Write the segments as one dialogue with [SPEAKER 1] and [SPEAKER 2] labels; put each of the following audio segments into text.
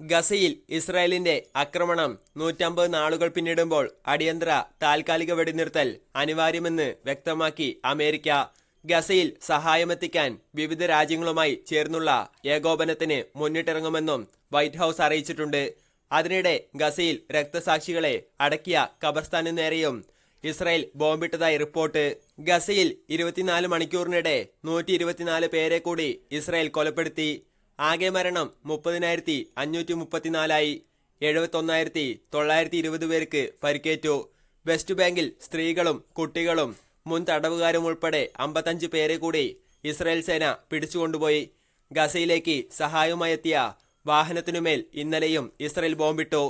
[SPEAKER 1] ഗസയിൽ ഇസ്രായേലിന്റെ ആക്രമണം നൂറ്റമ്പത് നാളുകൾ പിന്നിടുമ്പോൾ അടിയന്തര താൽക്കാലിക വെടിനിർത്തൽ അനിവാര്യമെന്ന് വ്യക്തമാക്കി അമേരിക്ക. ഗസയിൽ സഹായമെത്തിക്കാൻ വിവിധ രാജ്യങ്ങളുമായി ചേർന്നുള്ള ഏകോപനത്തിന് മുന്നിട്ടിറങ്ങുമെന്നും വൈറ്റ് ഹൌസ് അറിയിച്ചിട്ടുണ്ട്. അതിനിടെ ഗസയിൽ രക്തസാക്ഷികളെ അടക്കിയ ഖബർസ്ഥാനു നേരെയും ഇസ്രായേൽ ബോംബിട്ടതായി റിപ്പോർട്ട്. ഗസയിൽ ഇരുപത്തിനാല് മണിക്കൂറിനിടെ നൂറ്റി ഇരുപത്തിനാല് പേരെ കൂടി ഇസ്രായേൽ കൊലപ്പെടുത്തി. ആകെ മരണം മുപ്പതിനായിരത്തി അഞ്ഞൂറ്റി മുപ്പത്തിനാലായി എഴുപത്തൊന്നായിരത്തി തൊള്ളായിരത്തി ഇരുപത് പേർക്ക് പരിക്കേറ്റു. വെസ്റ്റ് ബാങ്കിൽ സ്ത്രീകളും കുട്ടികളും മുൻ തടവുകാരും ഉൾപ്പെടെ അമ്പത്തഞ്ച് പേരെ കൂടി ഇസ്രായേൽ സേന പിടിച്ചുകൊണ്ടുപോയി. ഗസയിലേക്ക് സഹായവുമായി എത്തിയ വാഹനത്തിനുമേൽ ഇന്നലെയും ഇസ്രായേൽ ബോംബിട്ടു.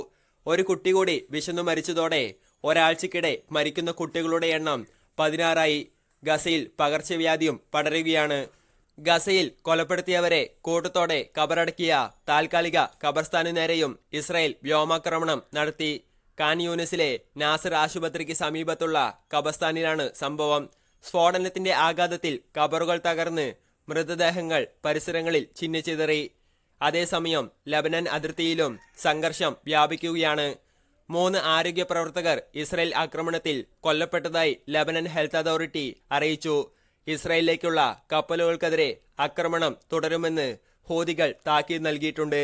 [SPEAKER 1] ഒരു കുട്ടി കൂടി വിശന്നു മരിച്ചതോടെ ഒരാഴ്ചക്കിടെ മരിക്കുന്ന കുട്ടികളുടെ എണ്ണം പതിനാറായി. ഗസയിൽ പകർച്ചവ്യാധിയും പടരുകയാണ്. ഗസയിൽ കൊലപ്പെടുത്തിയവരെ കൂട്ടത്തോടെ കബറടക്കിയ താൽക്കാലിക ഖബർസ്ഥാനു നേരെയും ഇസ്രായേൽ വ്യോമാക്രമണം നടത്തി. കാൻ യൂനിസിലെ നാസർ ആശുപത്രിക്ക് സമീപത്തുള്ള ഖബർസ്ഥാനിലാണ് സംഭവം. സ്ഫോടനത്തിന്റെ ആഘാതത്തിൽ കബറുകൾ തകർന്ന് മൃതദേഹങ്ങൾ പരിസരങ്ങളിൽ ചിന്നിച്ചിതറി അതേസമയം ലബനൻ അതിർത്തിയിലും സംഘർഷം വ്യാപിക്കുകയാണ്. മൂന്ന് ആരോഗ്യ പ്രവർത്തകർ ഇസ്രയേൽ ആക്രമണത്തിൽ കൊല്ലപ്പെട്ടതായി ലബനൻ ഹെൽത്ത് അതോറിറ്റി അറിയിച്ചു. ഇസ്രായേലിലേക്കുള്ള കപ്പലുകൾക്കെതിരെ ആക്രമണം തുടരുമെന്ന് ഹോദികൾ താക്കീത് നൽകിയിട്ടുണ്ട്.